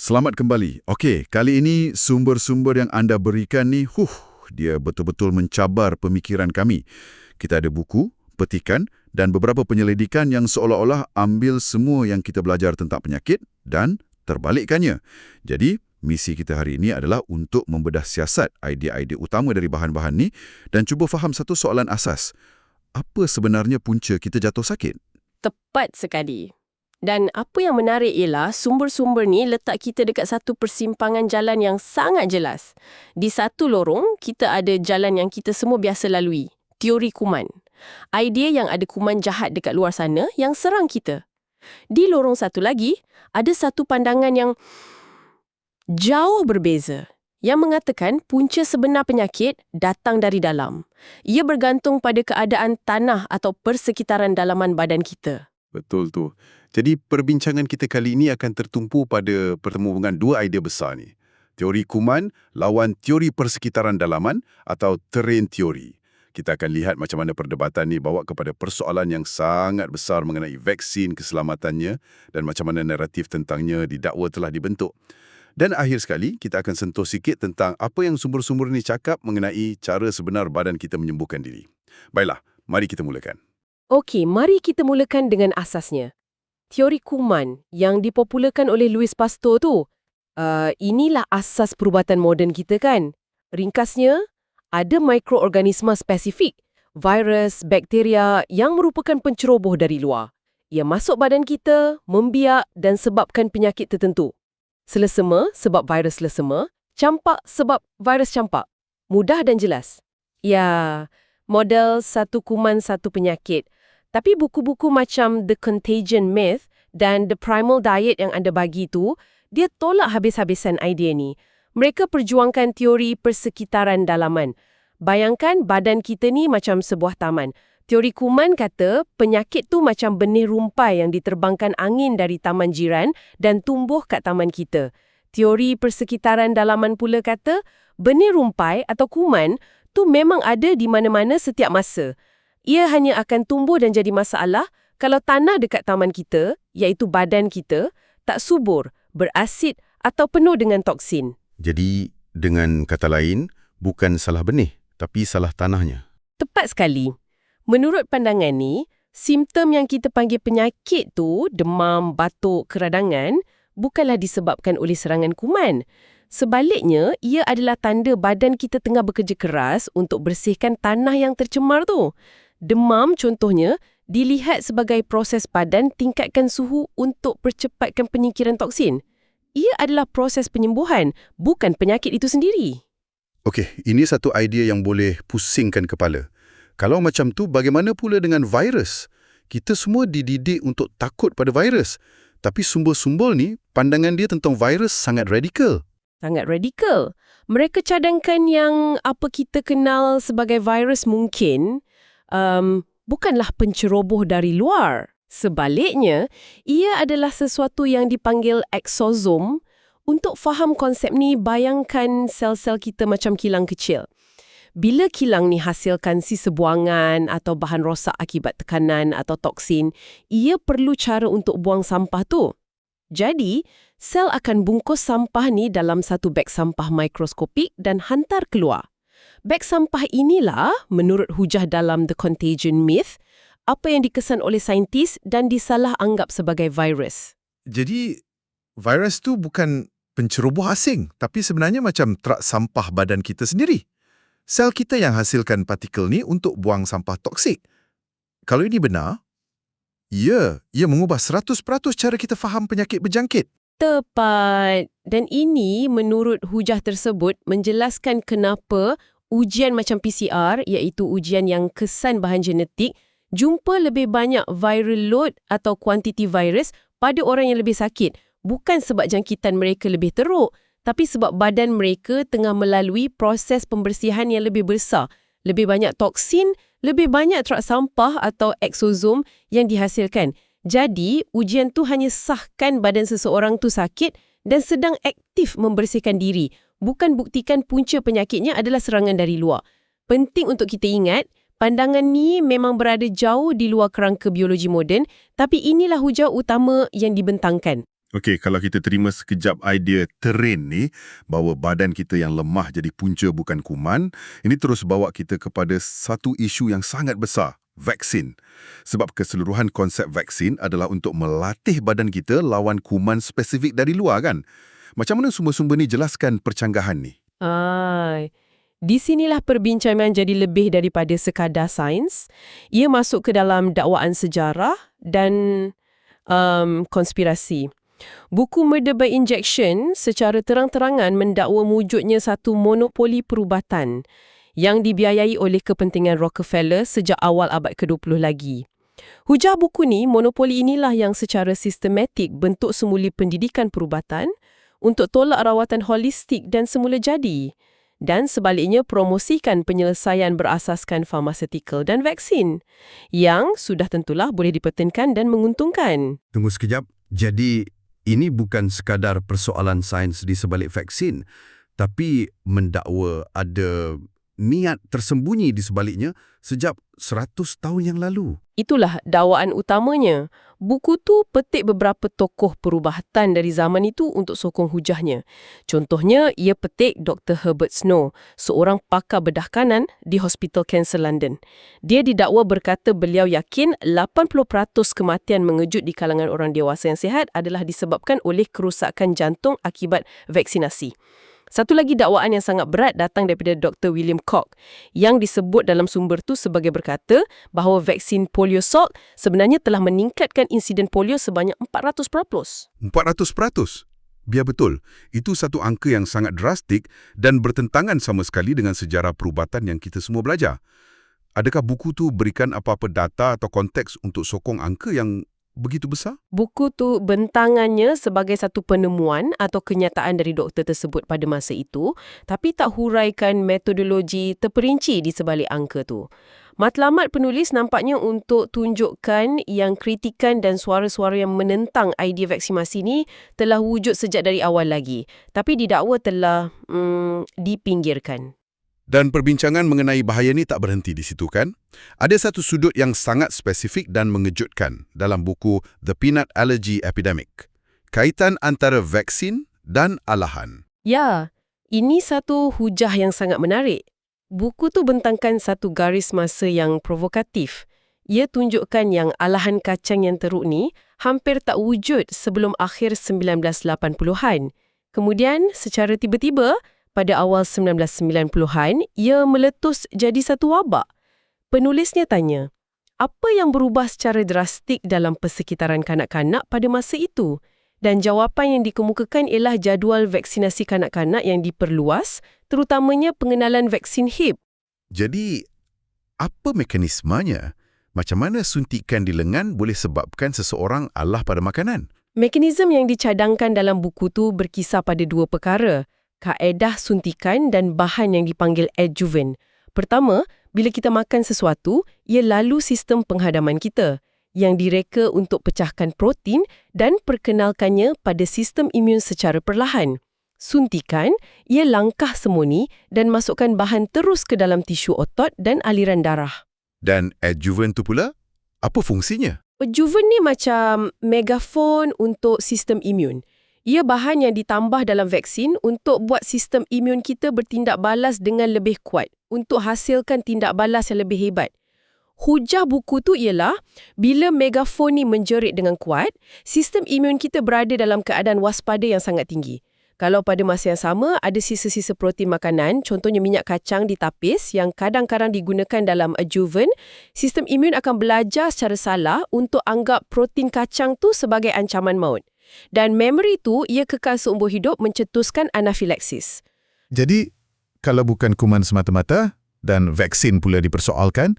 Selamat kembali. Okey, kali ini sumber-sumber yang anda berikan ni, huh, dia betul-betul mencabar pemikiran kami. Kita ada buku, petikan dan beberapa penyelidikan yang seolah-olah ambil semua yang kita belajar tentang penyakit dan terbalikkannya. Jadi, misi kita hari ini adalah untuk membedah siasat idea-idea utama dari bahan-bahan ni dan cuba faham satu soalan asas. Apa sebenarnya punca kita jatuh sakit? Tepat sekali. Dan apa yang menarik ialah sumber-sumber ni letak kita dekat satu persimpangan jalan yang sangat jelas. Di satu lorong, kita ada jalan yang kita semua biasa lalui. Teori kuman. Idea yang ada kuman jahat dekat luar sana yang serang kita. Di lorong satu lagi, ada satu pandangan yang jauh berbeza. Yang mengatakan punca sebenar penyakit datang dari dalam. Ia bergantung pada keadaan tanah atau persekitaran dalaman badan kita. Betul tu. Jadi perbincangan kita kali ini akan tertumpu pada pertemuan dua idea besar ni. Teori kuman lawan teori persekitaran dalaman atau terrain teori. Kita akan lihat macam mana perdebatan ni bawa kepada persoalan yang sangat besar mengenai vaksin keselamatannya dan macam mana naratif tentangnya didakwa telah dibentuk. Dan akhir sekali, kita akan sentuh sikit tentang apa yang sumber-sumber ni cakap mengenai cara sebenar badan kita menyembuhkan diri. Baiklah, mari kita mulakan. Okey, mari kita mulakan dengan asasnya. Teori kuman yang dipopularkan oleh Louis Pasteur tu, uh, inilah asas perubatan moden kita kan? Ringkasnya, ada mikroorganisma spesifik, virus, bakteria yang merupakan penceroboh dari luar. Ia masuk badan kita, membiak dan sebabkan penyakit tertentu. Selesema sebab virus selesema, campak sebab virus campak. Mudah dan jelas. Ya, model satu kuman satu penyakit – tapi buku-buku macam The Contagion Myth dan The Primal Diet yang anda bagi tu, dia tolak habis-habisan idea ni. Mereka perjuangkan teori persekitaran dalaman. Bayangkan badan kita ni macam sebuah taman. Teori Kuman kata penyakit tu macam benih rumpai yang diterbangkan angin dari taman jiran dan tumbuh kat taman kita. Teori persekitaran dalaman pula kata benih rumpai atau kuman tu memang ada di mana-mana setiap masa ia hanya akan tumbuh dan jadi masalah kalau tanah dekat taman kita, iaitu badan kita, tak subur, berasid atau penuh dengan toksin. Jadi, dengan kata lain, bukan salah benih, tapi salah tanahnya. Tepat sekali. Menurut pandangan ni, simptom yang kita panggil penyakit tu, demam, batuk, keradangan, bukanlah disebabkan oleh serangan kuman. Sebaliknya, ia adalah tanda badan kita tengah bekerja keras untuk bersihkan tanah yang tercemar tu. Demam contohnya dilihat sebagai proses badan tingkatkan suhu untuk percepatkan penyingkiran toksin. Ia adalah proses penyembuhan, bukan penyakit itu sendiri. Okey, ini satu idea yang boleh pusingkan kepala. Kalau macam tu, bagaimana pula dengan virus? Kita semua dididik untuk takut pada virus. Tapi sumber-sumber ni, pandangan dia tentang virus sangat radikal. Sangat radikal. Mereka cadangkan yang apa kita kenal sebagai virus mungkin um, bukanlah penceroboh dari luar. Sebaliknya, ia adalah sesuatu yang dipanggil exosom. Untuk faham konsep ni, bayangkan sel-sel kita macam kilang kecil. Bila kilang ni hasilkan sisa buangan atau bahan rosak akibat tekanan atau toksin, ia perlu cara untuk buang sampah tu. Jadi, sel akan bungkus sampah ni dalam satu beg sampah mikroskopik dan hantar keluar. Beg sampah inilah, menurut hujah dalam The Contagion Myth, apa yang dikesan oleh saintis dan disalah anggap sebagai virus. Jadi, virus tu bukan penceroboh asing, tapi sebenarnya macam trak sampah badan kita sendiri. Sel kita yang hasilkan partikel ni untuk buang sampah toksik. Kalau ini benar, ya, ia mengubah 100% cara kita faham penyakit berjangkit. Tepat. Dan ini menurut hujah tersebut menjelaskan kenapa ujian macam PCR iaitu ujian yang kesan bahan genetik jumpa lebih banyak viral load atau kuantiti virus pada orang yang lebih sakit. Bukan sebab jangkitan mereka lebih teruk tapi sebab badan mereka tengah melalui proses pembersihan yang lebih besar. Lebih banyak toksin lebih banyak trak sampah atau exosom yang dihasilkan. Jadi ujian tu hanya sahkan badan seseorang tu sakit dan sedang aktif membersihkan diri bukan buktikan punca penyakitnya adalah serangan dari luar. Penting untuk kita ingat, pandangan ni memang berada jauh di luar kerangka biologi moden, tapi inilah hujah utama yang dibentangkan. Okey, kalau kita terima sekejap idea terrain ni, bahawa badan kita yang lemah jadi punca bukan kuman, ini terus bawa kita kepada satu isu yang sangat besar, vaksin. Sebab keseluruhan konsep vaksin adalah untuk melatih badan kita lawan kuman spesifik dari luar kan? Macam mana sumber-sumber ni jelaskan percanggahan ni? Ah, di sinilah perbincangan jadi lebih daripada sekadar sains. Ia masuk ke dalam dakwaan sejarah dan um, konspirasi. Buku Murder by Injection secara terang-terangan mendakwa wujudnya satu monopoli perubatan yang dibiayai oleh kepentingan Rockefeller sejak awal abad ke-20 lagi. Hujah buku ni, monopoli inilah yang secara sistematik bentuk semuli pendidikan perubatan untuk tolak rawatan holistik dan semula jadi dan sebaliknya promosikan penyelesaian berasaskan farmasetikal dan vaksin yang sudah tentulah boleh dipertenkan dan menguntungkan. Tunggu sekejap. Jadi, ini bukan sekadar persoalan sains di sebalik vaksin, tapi mendakwa ada niat tersembunyi di sebaliknya sejak 100 tahun yang lalu. Itulah dakwaan utamanya. Buku tu petik beberapa tokoh perubatan dari zaman itu untuk sokong hujahnya. Contohnya, ia petik Dr. Herbert Snow, seorang pakar bedah kanan di Hospital Cancer London. Dia didakwa berkata beliau yakin 80% kematian mengejut di kalangan orang dewasa yang sihat adalah disebabkan oleh kerusakan jantung akibat vaksinasi. Satu lagi dakwaan yang sangat berat datang daripada Dr. William Koch yang disebut dalam sumber tu sebagai berkata bahawa vaksin polio Salk sebenarnya telah meningkatkan insiden polio sebanyak 400%. 400%. Biar betul, itu satu angka yang sangat drastik dan bertentangan sama sekali dengan sejarah perubatan yang kita semua belajar. Adakah buku tu berikan apa-apa data atau konteks untuk sokong angka yang begitu besar? Buku tu bentangannya sebagai satu penemuan atau kenyataan dari doktor tersebut pada masa itu, tapi tak huraikan metodologi terperinci di sebalik angka tu. Matlamat penulis nampaknya untuk tunjukkan yang kritikan dan suara-suara yang menentang idea vaksinasi ni telah wujud sejak dari awal lagi, tapi didakwa telah hmm, dipinggirkan. Dan perbincangan mengenai bahaya ni tak berhenti di situ kan? Ada satu sudut yang sangat spesifik dan mengejutkan dalam buku The Peanut Allergy Epidemic. Kaitan antara vaksin dan alahan. Ya, ini satu hujah yang sangat menarik. Buku tu bentangkan satu garis masa yang provokatif. Ia tunjukkan yang alahan kacang yang teruk ni hampir tak wujud sebelum akhir 1980-an. Kemudian, secara tiba-tiba, pada awal 1990-an, ia meletus jadi satu wabak. Penulisnya tanya, apa yang berubah secara drastik dalam persekitaran kanak-kanak pada masa itu? Dan jawapan yang dikemukakan ialah jadual vaksinasi kanak-kanak yang diperluas, terutamanya pengenalan vaksin HIP. Jadi, apa mekanismenya? Macam mana suntikan di lengan boleh sebabkan seseorang alah pada makanan? Mekanisme yang dicadangkan dalam buku tu berkisar pada dua perkara kaedah suntikan dan bahan yang dipanggil adjuvant. Pertama, bila kita makan sesuatu, ia lalu sistem penghadaman kita yang direka untuk pecahkan protein dan perkenalkannya pada sistem imun secara perlahan. Suntikan, ia langkah semuni dan masukkan bahan terus ke dalam tisu otot dan aliran darah. Dan adjuvant tu pula, apa fungsinya? Adjuvant ni macam megafon untuk sistem imun. Ia bahan yang ditambah dalam vaksin untuk buat sistem imun kita bertindak balas dengan lebih kuat untuk hasilkan tindak balas yang lebih hebat. Hujah buku tu ialah bila megafon ni menjerit dengan kuat, sistem imun kita berada dalam keadaan waspada yang sangat tinggi. Kalau pada masa yang sama ada sisa-sisa protein makanan, contohnya minyak kacang ditapis yang kadang-kadang digunakan dalam adjuvant, sistem imun akan belajar secara salah untuk anggap protein kacang tu sebagai ancaman maut. Dan memori tu ia kekal seumur hidup mencetuskan anafilaksis. Jadi, kalau bukan kuman semata-mata dan vaksin pula dipersoalkan,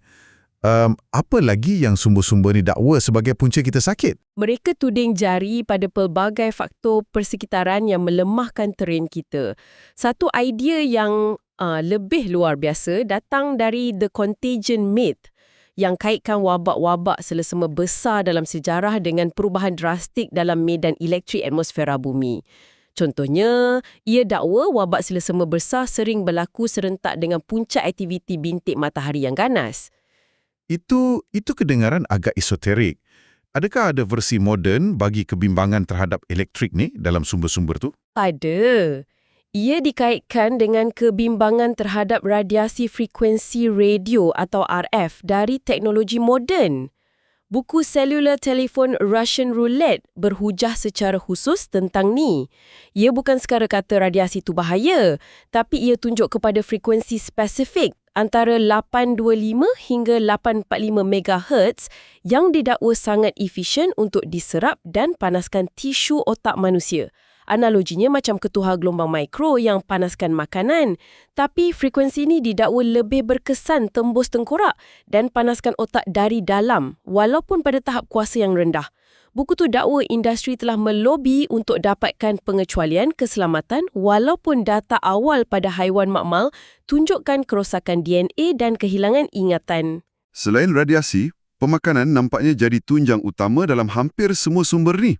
um, apa lagi yang sumber-sumber ni dakwa sebagai punca kita sakit? Mereka tuding jari pada pelbagai faktor persekitaran yang melemahkan teren kita. Satu idea yang uh, lebih luar biasa datang dari The Contagion Myth yang kaitkan wabak-wabak selesema besar dalam sejarah dengan perubahan drastik dalam medan elektrik atmosfera bumi. Contohnya, ia dakwa wabak selesema besar sering berlaku serentak dengan puncak aktiviti bintik matahari yang ganas. Itu itu kedengaran agak esoterik. Adakah ada versi moden bagi kebimbangan terhadap elektrik ni dalam sumber-sumber tu? Ada. Ia dikaitkan dengan kebimbangan terhadap radiasi frekuensi radio atau RF dari teknologi moden. Buku Cellular Telephone Russian Roulette berhujah secara khusus tentang ni. Ia bukan sekadar kata radiasi itu bahaya, tapi ia tunjuk kepada frekuensi spesifik antara 825 hingga 845 MHz yang didakwa sangat efisien untuk diserap dan panaskan tisu otak manusia. Analoginya macam ketuhar gelombang mikro yang panaskan makanan. Tapi frekuensi ini didakwa lebih berkesan tembus tengkorak dan panaskan otak dari dalam walaupun pada tahap kuasa yang rendah. Buku tu dakwa industri telah melobi untuk dapatkan pengecualian keselamatan walaupun data awal pada haiwan makmal tunjukkan kerosakan DNA dan kehilangan ingatan. Selain radiasi, pemakanan nampaknya jadi tunjang utama dalam hampir semua sumber ni.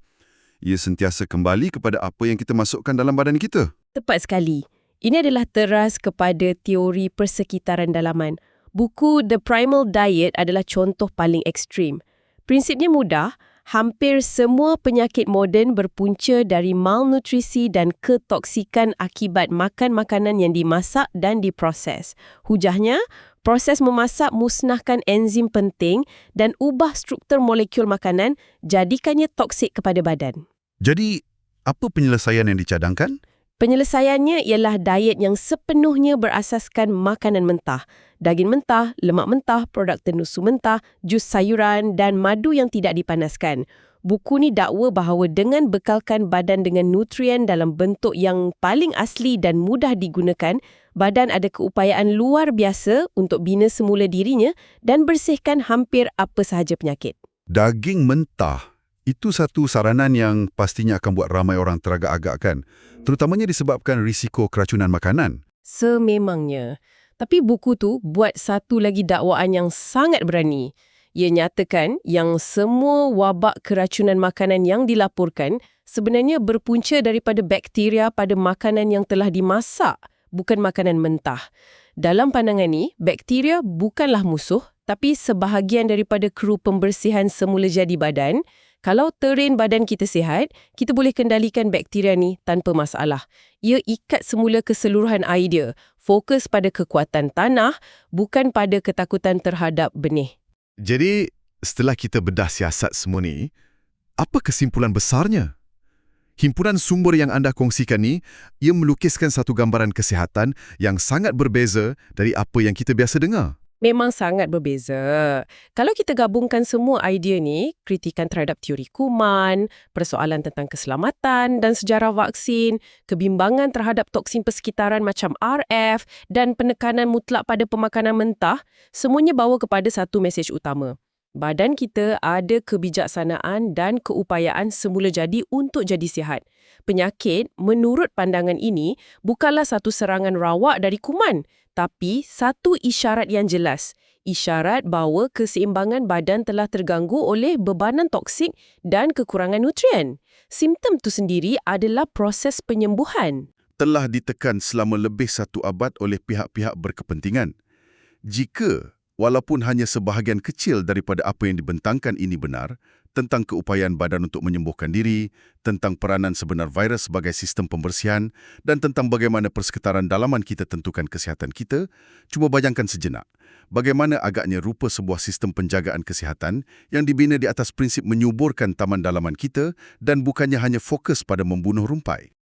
Ia sentiasa kembali kepada apa yang kita masukkan dalam badan kita. Tepat sekali. Ini adalah teras kepada teori persekitaran dalaman. Buku The Primal Diet adalah contoh paling ekstrim. Prinsipnya mudah, hampir semua penyakit moden berpunca dari malnutrisi dan ketoksikan akibat makan makanan yang dimasak dan diproses. Hujahnya, proses memasak musnahkan enzim penting dan ubah struktur molekul makanan jadikannya toksik kepada badan. Jadi, apa penyelesaian yang dicadangkan? Penyelesaiannya ialah diet yang sepenuhnya berasaskan makanan mentah, daging mentah, lemak mentah, produk tenusu mentah, jus sayuran dan madu yang tidak dipanaskan. Buku ni dakwa bahawa dengan bekalkan badan dengan nutrien dalam bentuk yang paling asli dan mudah digunakan, badan ada keupayaan luar biasa untuk bina semula dirinya dan bersihkan hampir apa sahaja penyakit. Daging mentah itu satu saranan yang pastinya akan buat ramai orang teragak-agak kan, terutamanya disebabkan risiko keracunan makanan. Sememangnya. Tapi buku tu buat satu lagi dakwaan yang sangat berani. Ia nyatakan yang semua wabak keracunan makanan yang dilaporkan sebenarnya berpunca daripada bakteria pada makanan yang telah dimasak, bukan makanan mentah. Dalam pandangan ni, bakteria bukanlah musuh, tapi sebahagian daripada kru pembersihan semula jadi badan kalau terrain badan kita sihat, kita boleh kendalikan bakteria ni tanpa masalah. Ia ikat semula keseluruhan idea, fokus pada kekuatan tanah, bukan pada ketakutan terhadap benih. Jadi, setelah kita bedah siasat semua ni, apa kesimpulan besarnya? Himpunan sumber yang anda kongsikan ni, ia melukiskan satu gambaran kesihatan yang sangat berbeza dari apa yang kita biasa dengar. Memang sangat berbeza. Kalau kita gabungkan semua idea ni, kritikan terhadap teori kuman, persoalan tentang keselamatan dan sejarah vaksin, kebimbangan terhadap toksin persekitaran macam RF dan penekanan mutlak pada pemakanan mentah, semuanya bawa kepada satu mesej utama. Badan kita ada kebijaksanaan dan keupayaan semula jadi untuk jadi sihat. Penyakit, menurut pandangan ini, bukanlah satu serangan rawak dari kuman, tapi satu isyarat yang jelas. Isyarat bahawa keseimbangan badan telah terganggu oleh bebanan toksik dan kekurangan nutrien. Simptom itu sendiri adalah proses penyembuhan. Telah ditekan selama lebih satu abad oleh pihak-pihak berkepentingan. Jika, walaupun hanya sebahagian kecil daripada apa yang dibentangkan ini benar, tentang keupayaan badan untuk menyembuhkan diri, tentang peranan sebenar virus sebagai sistem pembersihan, dan tentang bagaimana persekitaran dalaman kita tentukan kesihatan kita, cuba bayangkan sejenak. Bagaimana agaknya rupa sebuah sistem penjagaan kesihatan yang dibina di atas prinsip menyuburkan taman dalaman kita dan bukannya hanya fokus pada membunuh rumpai.